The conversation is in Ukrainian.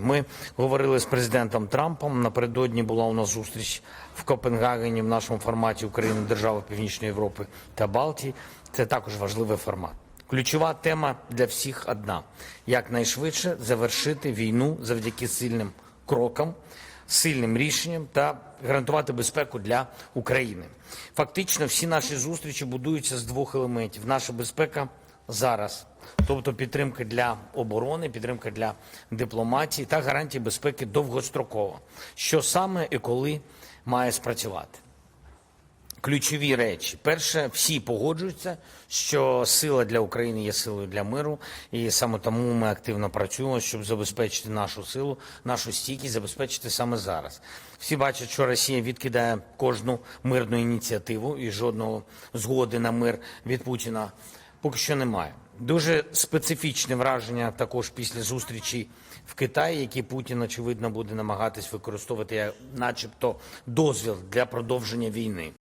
Ми говорили з президентом Трампом. Напередодні була у нас зустріч в Копенгагені в нашому форматі України, держави Північної Європи та Балтії. Це також важливий формат. Ключова тема для всіх одна: якнайшвидше завершити війну завдяки сильним крокам, сильним рішенням та гарантувати безпеку для України. Фактично, всі наші зустрічі будуються з двох елементів: наша безпека зараз, тобто підтримка для оборони, підтримка для дипломатії та гарантії безпеки довгостроково. Що саме і коли має спрацювати? Ключові речі. Перше, всі погоджуються, що сила для України є силою для миру, і саме тому ми активно працюємо, щоб забезпечити нашу силу, нашу стійкість, забезпечити саме зараз. Всі бачать, що Росія відкидає кожну мирну ініціативу і жодного згоди на мир від Путіна поки що немає. Дуже специфічне враження також після зустрічі в Китаї, які Путін очевидно буде намагатись використовувати начебто, дозвіл для продовження війни.